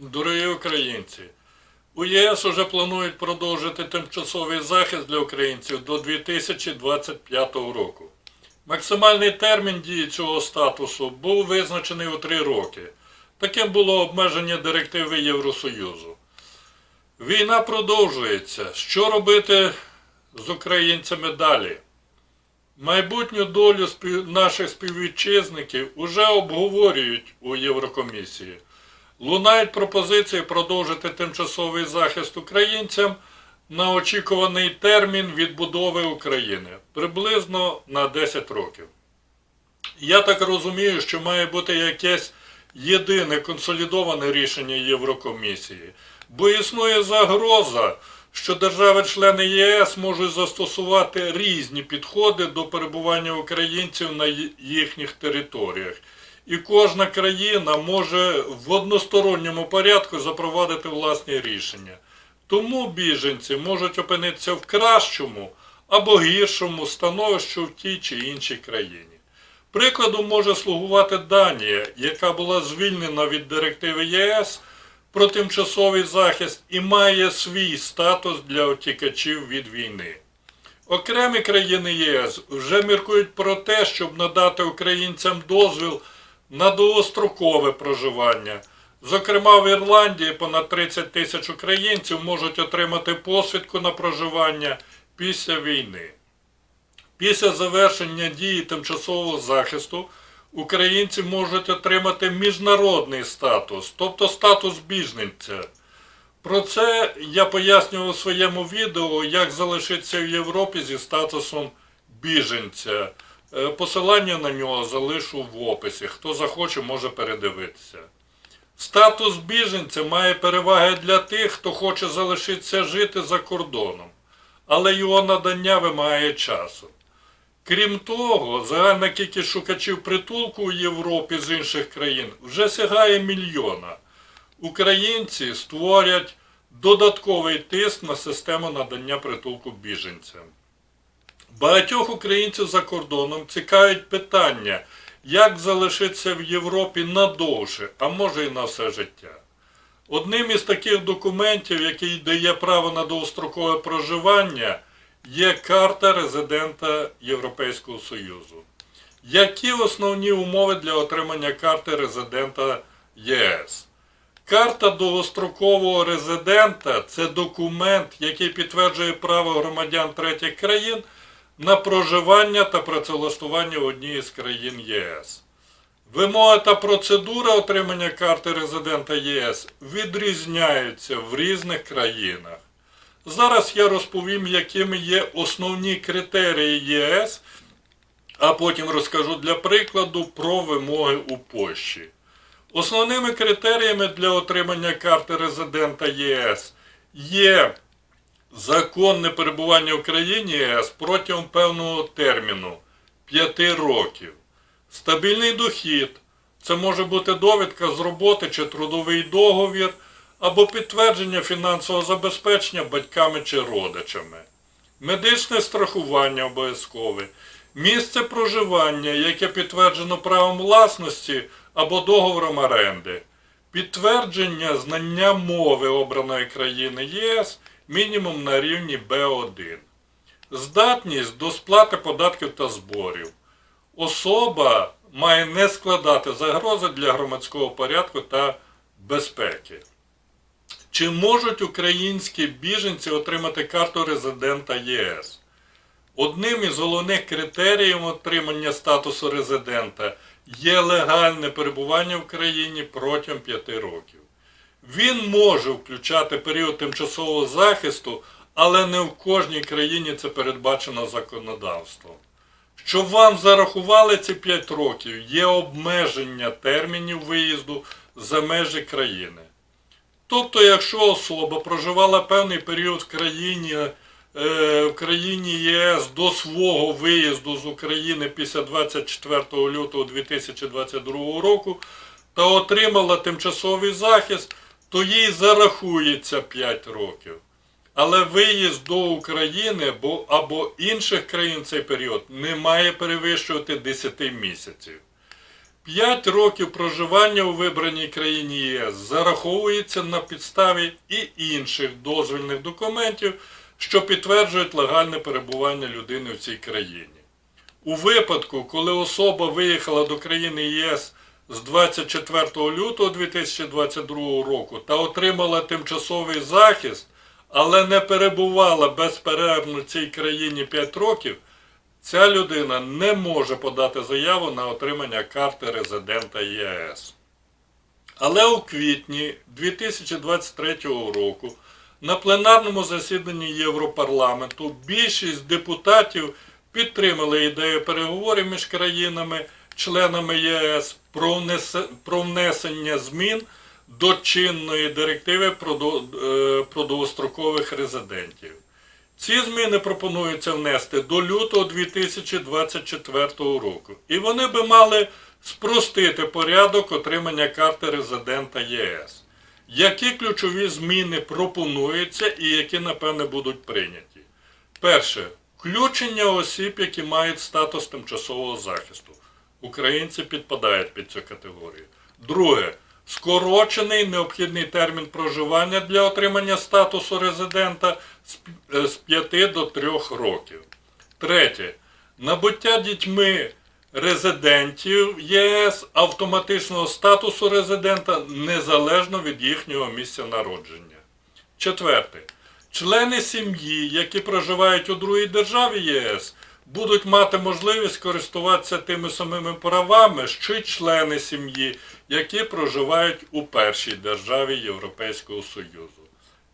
Дорогі українці, у ЄС уже планують продовжити тимчасовий захист для українців до 2025 року. Максимальний термін дії цього статусу був визначений у три роки. Таким було обмеження директиви Євросоюзу. Війна продовжується. Що робити з українцями далі? Майбутню долю наших співвітчизників уже обговорюють у Єврокомісії. Лунають пропозиції продовжити тимчасовий захист українцям на очікуваний термін відбудови України приблизно на 10 років. Я так розумію, що має бути якесь єдине консолідоване рішення Єврокомісії, бо існує загроза, що держави-члени єС можуть застосувати різні підходи до перебування українців на їхніх територіях. І кожна країна може в односторонньому порядку запровадити власні рішення. Тому біженці можуть опинитися в кращому або гіршому становищі в тій чи іншій країні. Прикладом може слугувати Данія, яка була звільнена від директиви ЄС про тимчасовий захист і має свій статус для утікачів від війни. Окремі країни ЄС вже міркують про те, щоб надати українцям дозвіл на довгострокове проживання. Зокрема, в Ірландії понад 30 тисяч українців можуть отримати посвідку на проживання після війни. Після завершення дії тимчасового захисту українці можуть отримати міжнародний статус, тобто статус біженця. Про це я пояснював у своєму відео, як залишитися в Європі зі статусом біженця. Е, Посилання на нього залишу в описі. Хто захоче, може передивитися. Статус біженця має переваги для тих, хто хоче залишитися жити за кордоном, але його надання вимагає часу. Крім того, загальна кількість шукачів притулку у Європі з інших країн вже сягає мільйона. Українці створять додатковий тиск на систему надання притулку біженцям. Багатьох українців за кордоном цікавить питання, як залишитися в Європі надовше, а може і на все життя. Одним із таких документів, який дає право на довгострокове проживання, є карта резидента Європейського Союзу. Які основні умови для отримання карти резидента ЄС? Карта довгострокового резидента це документ, який підтверджує право громадян третіх країн на проживання та працевлаштування в одній із країн ЄС. Вимоги та процедура отримання карти резидента ЄС відрізняються в різних країнах. Зараз я розповім, якими є основні критерії ЄС, а потім розкажу для прикладу про вимоги у Польщі. Основними критеріями для отримання карти резидента ЄС є законне перебування в країні ЄС протягом певного терміну 5 років. Стабільний дохід це може бути довідка з роботи чи трудовий договір, або підтвердження фінансового забезпечення батьками чи родичами. Медичне страхування обов'язкове, місце проживання, яке підтверджено правом власності або договором оренди, підтвердження знання мови обраної країни ЄС мінімум на рівні Б1, здатність до сплати податків та зборів. Особа має не складати загрози для громадського порядку та безпеки. Чи можуть українські біженці отримати карту резидента ЄС? Одним із головних критеріїв отримання статусу резидента є легальне перебування в країні протягом 5 років. Він може включати період тимчасового захисту, але не в кожній країні це передбачено законодавством. Щоб вам зарахували ці 5 років, є обмеження термінів виїзду за межі країни. Тобто, якщо особа проживала певний період в країні, е, в країні ЄС до свого виїзду з України після 24 лютого 2022 року та отримала тимчасовий захист, то їй зарахується 5 років. Але виїзд до України або, інших країн цей період не має перевищувати 10 місяців. 5 років проживання у вибраній країні ЄС зараховується на підставі і інших дозвільних документів, що підтверджують легальне перебування людини в цій країні. У випадку, коли особа виїхала до країни ЄС з 24 лютого 2022 року та отримала тимчасовий захист, але не перебувала безперервно в цій країні 5 років, ця людина не може подати заяву на отримання карти резидента ЄС. Але у квітні 2023 року на пленарному засіданні Європарламенту більшість депутатів підтримали ідею переговорів між країнами, членами ЄС про, внесе- про внесення змін до чинної директиви е, про довгострокових резидентів. Ці зміни пропонується внести до лютого 2024 року. І вони би мали спростити порядок отримання карти резидента ЄС. Які ключові зміни пропонуються і які, напевне, будуть прийняті? Перше. Включення осіб, які мають статус тимчасового захисту. Українці підпадають під цю категорію. Друге. Скорочений необхідний термін проживання для отримання статусу резидента з п- е, з 5 до 3 років. Третє. Набуття дітьми резидентів ЄС автоматичного статусу резидента незалежно від їхнього місця народження. Четверте. Члени сім'ї, які проживають у другій державі ЄС, будуть мати можливість користуватися тими самими правами, що й члени сім'ї, які проживають у першій державі Європейського Союзу.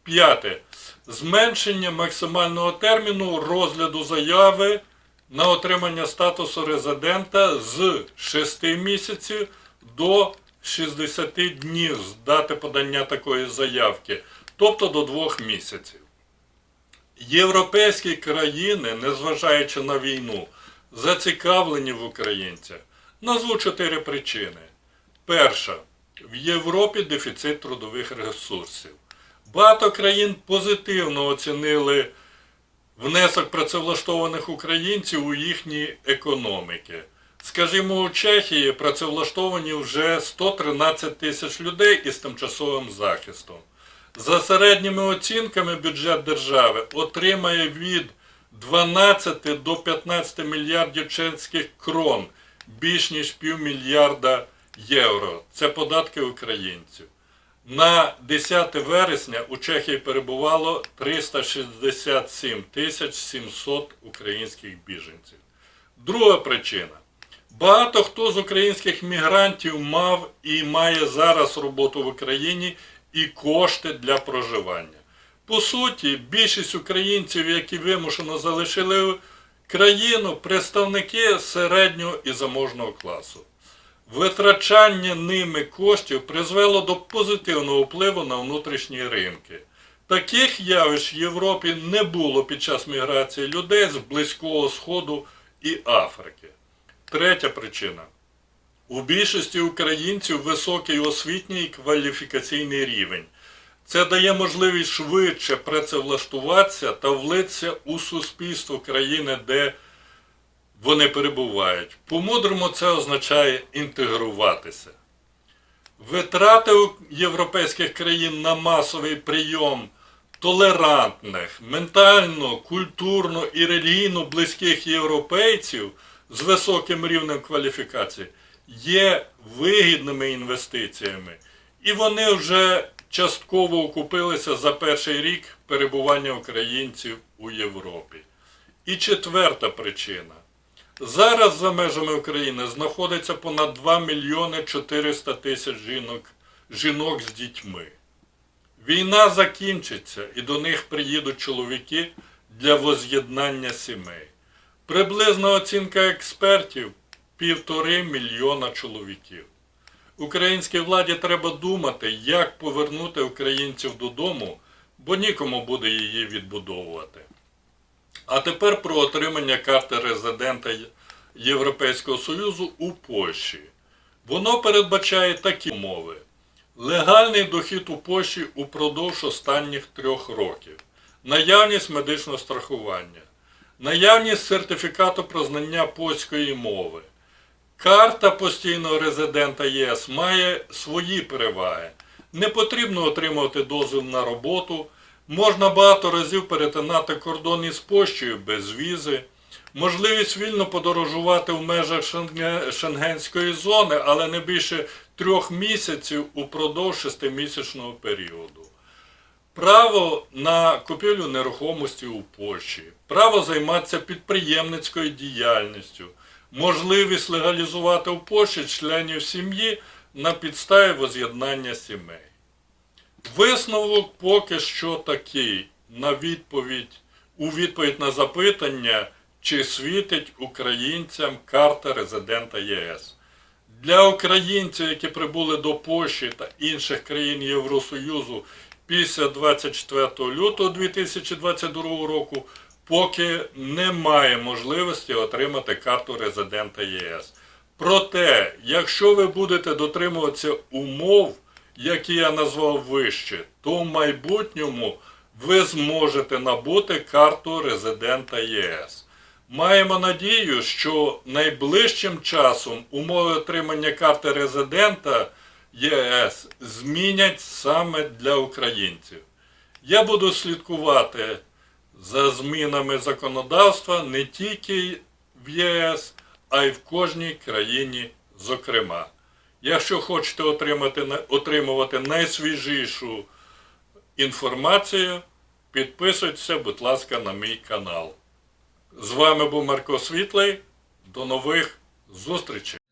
П'яте. Зменшення максимального терміну розгляду заяви на отримання статусу резидента з 6 місяців до 60 днів з дати подання такої заявки, тобто до 2 місяців. Європейські країни, незважаючи на війну, зацікавлені в українцях. Назву чотири причини. Перша. В Європі дефіцит трудових ресурсів. Багато країн позитивно оцінили внесок працевлаштованих українців у їхні економіки. Скажімо, у Чехії працевлаштовані вже 113 тисяч людей із тимчасовим захистом. За середніми оцінками бюджет держави отримає від 12 до 15 мільярдів чеських крон, більш ніж півмільярда євро. Це податки українців. На 10 вересня у Чехії перебувало 367 тисяч 700 українських біженців. Друга причина. Багато хто з українських мігрантів мав і має зараз роботу в Україні і кошти для проживання. По суті, більшість українців, які вимушено залишили країну, представники середнього і заможного класу. Витрачання ними коштів призвело до позитивного впливу на внутрішні ринки. Таких явищ в Європі не було під час міграції людей з Близького Сходу і Африки. Третя причина. У більшості українців високий освітній кваліфікаційний рівень. Це дає можливість швидше працевлаштуватися та влитися у суспільство країни, де вони перебувають. По-мудрому це означає інтегруватися. Витрати європейських країн на масовий прийом толерантних, ментально, культурно і релігійно близьких європейців з високим рівнем кваліфікації є вигідними інвестиціями, і вони вже частково окупилися за перший рік перебування українців у Європі. І четверта причина. Зараз за межами України знаходиться понад 2 мільйони 400 тисяч жінок, жінок з дітьми. Війна закінчиться і до них приїдуть чоловіки для воз'єднання сімей. Приблизна оцінка експертів півтори мільйона чоловіків. Українській владі треба думати, як повернути українців додому, бо нікому буде її відбудовувати. А тепер про отримання карти резидента Європейського Союзу у Польщі. Воно передбачає такі умови. Легальний дохід у Польщі упродовж останніх трьох років. Наявність медичного страхування. Наявність сертифікату про знання польської мови. Карта постійного резидента ЄС має свої переваги. Не потрібно отримувати дозвіл на роботу, можна багато разів перетинати кордон із Польщею без візи, можливість вільно подорожувати в межах Шенгенської зони, але не більше трьох місяців упродовж шестимісячного періоду. Право на купівлю нерухомості у Польщі, право займатися підприємницькою діяльністю, можливість легалізувати в Польщі членів сім'ї на підставі воз'єднання сімей. Висновок поки що такий на відповідь, у відповідь на запитання, чи світить українцям карта резидента ЄС. Для українців, які прибули до Польщі та інших країн Євросоюзу після 24 лютого 2022 року, поки немає можливості отримати карту резидента ЄС. Проте, якщо ви будете дотримуватися умов, які я назвав вище, то в майбутньому ви зможете набути карту резидента ЄС. Маємо надію, що найближчим часом умови отримання карти резидента ЄС змінять саме для українців. Я буду слідкувати за змінами законодавства не тільки в ЄС, а й в кожній країні, зокрема. Якщо хочете отримати, отримувати найсвіжішу інформацію, підписуйтеся, будь ласка, на мій канал. З вами був Марко Світлий. До нових зустрічей!